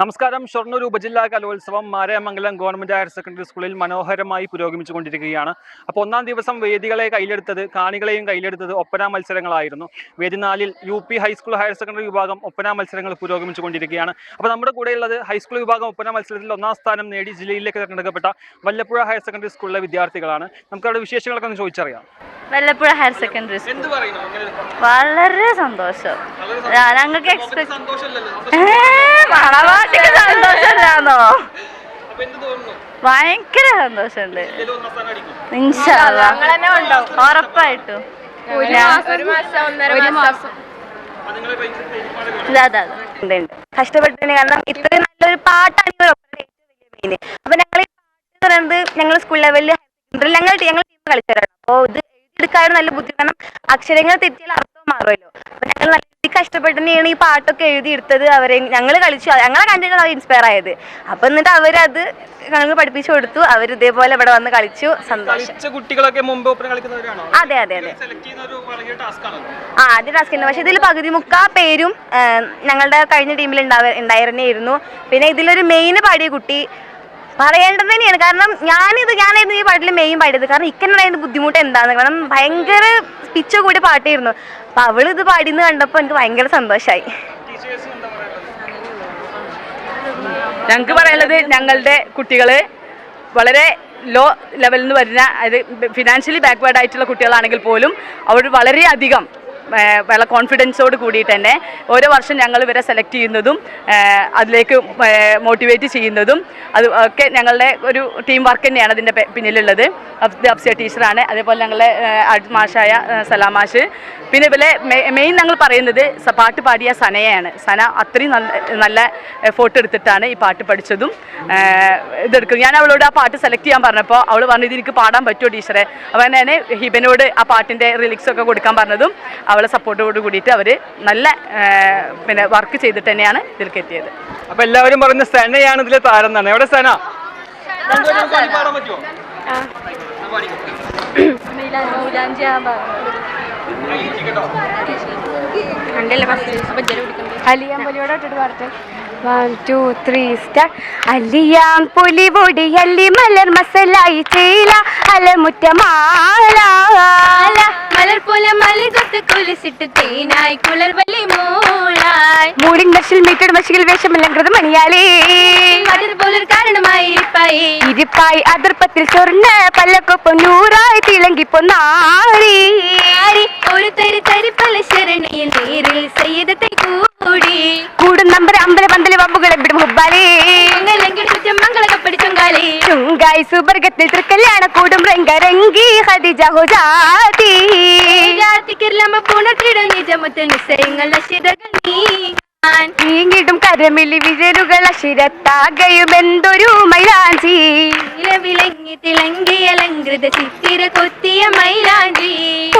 നമസ്കാരം. ഷൊർണൂർ ഉപജില്ലാ കലോത്സവം മാരയമംഗലം ഗവൺമെന്റ് ഹയർ സെക്കൻഡറി സ്കൂളിൽ മനോഹരമായി പുരോഗമിച്ചുകൊണ്ടിരിക്കുകയാണ്. അപ്പോൾ ഒന്നാം ദിവസം വേദികളെ കയ്യിലെടുത്തത് കാണികളെയും കയ്യിലെടുത്തത് ഒപ്പന മത്സരങ്ങളായിരുന്നു. വേദി നാലിൽ U P high school higher secondary വിഭാഗം ഒപ്പന മത്സരങ്ങൾ പുരോഗമിച്ചുകൊണ്ടിരിക്കുകയാണ്. അപ്പോൾ നമ്മുടെ കൂടെയുള്ളത് ഹൈസ്കൂൾ വിഭാഗം ഒപ്പന മത്സരത്തിൽ ഒന്നാം സ്ഥാനം നേടി ജില്ലയിലേക്ക് തിരഞ്ഞെടുക്കപ്പെട്ട വല്ലപ്പുഴ ഹയർ സെക്കൻഡറി സ്കൂളിലെ വിദ്യാർത്ഥികളാണ്. നമുക്ക് അവിടെ വിശേഷങ്ങളൊക്കെ ഒന്ന് ചോദിച്ചറിയാം. Vallapuzha higher secondary school. വളരെ സന്തോഷം. ഞങ്ങൾക്ക് എക്സ്പെക്ട് മണവാട്ടിക്ക് സന്തോഷമില്ലാന്നോ ഭയങ്കര സന്തോഷമുണ്ട്. ഇൻഷാല്ലാ. ഉറപ്പായിട്ടും. കഷ്ടപ്പെട്ടിട്ടുണ്ട്. കാരണം ഇത്രയും നല്ലൊരു പാട്ടാണ് അപ്പൊ ഞങ്ങൾ ഈ പാട്ട് എന്ന് പറയുന്നത് ഞങ്ങൾ സ്കൂൾ ലെവലിൽ ഞങ്ങൾ ഞങ്ങൾ ടീം കളിച്ചവരാണ്. അപ്പോൾ ഇത് എഴുതിയെടുക്കാൻ നല്ല ബുദ്ധിമുട്ട് കാരണം അക്ഷരങ്ങൾ തെറ്റിയാൽ അർത്ഥം മാറുമല്ലോ. അപ്പൊ ഞങ്ങൾ നല്ല കഷ്ടപ്പെട്ട് തന്നെയാണ് ഈ പാട്ടൊക്കെ എഴുതിയെടുത്തത്. അവരെ ഞങ്ങൾ കളിച്ചു. ഞങ്ങളെ കണ്ടിട്ടാണ് അവർ ഇൻസ്പയർ ആയത്. അപ്പൊ എന്നിട്ട് അവരത് ഞങ്ങൾ പഠിപ്പിച്ചു കൊടുത്തു. അവർ ഇതേപോലെ ഇവിടെ വന്ന് കളിച്ചു. സന്തോഷം. കുട്ടികളൊക്കെ മുമ്പ് അതെ അതെ അതെ. ആ ആദ്യ ടാസ്ക് ഉണ്ട് പക്ഷെ ഇതിൽ പകുതി മുക്കാ പേരും ഞങ്ങളുടെ കഴിഞ്ഞ ടീമിൽ ഉണ്ടാവ ഉണ്ടായിരുന്നേയിരുന്നു പിന്നെ ഇതിലൊരു മെയിൻ പാടിയ കുട്ടി പറയേണ്ടത് തന്നെയാണ്. കാരണം ഞാനിത് ഞാനായിരുന്നു ഈ പാട്ടിൽ മെയിൻ പാടിയത്. കാരണം ഇക്കനുണ്ടായിരുന്ന ബുദ്ധിമുട്ട് എന്താണ് കാരണം ഭയങ്കര പിച്ച കൂടി പാട്ടായിരുന്നു അപ്പൊ അവൾ ഇത് പാടിന്ന് കണ്ടപ്പോൾ എനിക്ക് ഭയങ്കര സന്തോഷമായി ഞങ്ങക്ക് പറയാനുള്ളത് ഞങ്ങളുടെ കുട്ടികൾ വളരെ ലോ ലെവലിൽ നിന്ന് വരുന്ന അതായത് ഫിനാൻഷ്യലി ബാക്ക്വേർഡ് ആയിട്ടുള്ള കുട്ടികളാണെങ്കിൽ പോലും അവർ വളരെയധികം വളരെ കോൺഫിഡൻസോട് കൂടിയിട്ട് തന്നെ ഓരോ വർഷം ഞങ്ങൾ ഇവരെ സെലക്ട് ചെയ്യുന്നതും അതിലേക്ക് മോട്ടിവേറ്റ് ചെയ്യുന്നതും അത് ഒക്കെ ഞങ്ങളുടെ ഒരു ടീം വർക്ക് തന്നെയാണ് അതിന്റെ പിന്നിലുള്ളത്. അഫ്- അഫ്സിയ ടീച്ചറാണ് അതേപോലെ ഞങ്ങളുടെ മാഷായ സലാമാഷ് സലാം മാഷ്. പിന്നെ ഇവരെ മെയിൻ ഞങ്ങൾ പറയുന്നത് പാട്ട് പാടിയ സനയാണ്. സന അത്രയും നല്ല ഫോട്ടോ എടുത്തിട്ടാണ് ഈ പാട്ട് പഠിച്ചതും ഇതെടുക്കും ഞാൻ അവളോട് ആ പാട്ട് സെലക്ട് ചെയ്യാൻ പറഞ്ഞപ്പോൾ അവൾ പറഞ്ഞു ഇത് എനിക്ക് പാടാൻ പറ്റുമോ ടീച്ചറെ? അപ്പോൾ ഞാൻ ഹിബനോട് ആ പാട്ടിന്റെ റിലിക്സൊക്കെ കൊടുക്കാൻ പറഞ്ഞതും അവളെ സപ്പോർട്ടോട് കൂടിയിട്ട് അവർ നല്ല പിന്നെ വർക്ക് ചെയ്തിട്ട് തന്നെയാണ് ഇതിലേക്ക് എത്തിയത് അപ്പൊ എല്ലാവരും പറഞ്ഞ സെനയാണ് ഇതിലെ താരം തന്നെ എവിടെ സന? പാടാൻ പറ്റുമോ. വൺ ടു ത്രീ സ്റ്റാർ അലിയാം പുലിപൊടി അല്ലി മലർ മസലായി ചേല അലമുറ്റമാല മലർപോലെ മലകൊത്ത് കുലിസിട്ട് തേനായി കുളർവല്ലി മൂളായി. മൂടിൻ മഷിൽ മീറ്റഡ് മഷികൾ വേഷമലങ്കൃത മണിയാലേ അതുപോലെ കാരണമായി ഇരിപ്പായി. ഇരിപ്പായി അതിർപ്പത്തിൽ സ്വർണ പല്ലക്കൊപ്പം നൂറായി തിളങ്ങി പൊന്നാരി ഒരു തരി തരി പല ശരണിയിൽ നേരിൽ സയ്യിദത്തെ കൂടി. കൂടും നമ്പർ അമ്പല പന്തൽ വമ്പുകളെ വിടും ചുങ്കായി സുബർഗത്തിൽ തൃക്കല്യാണ കൂടും രംഗരംഗി ഹദിജ ഹുജാതി. ീങ്ങിടും കരമിലി വിരലുകൾ അശിരത്താകയും എന്തൊരു മൈലാഞ്ചി. വിലങ്ങി തിളങ്ങി അലങ്കൃത ചിത്തിര കൊത്തിയ മൈലാഞ്ചി.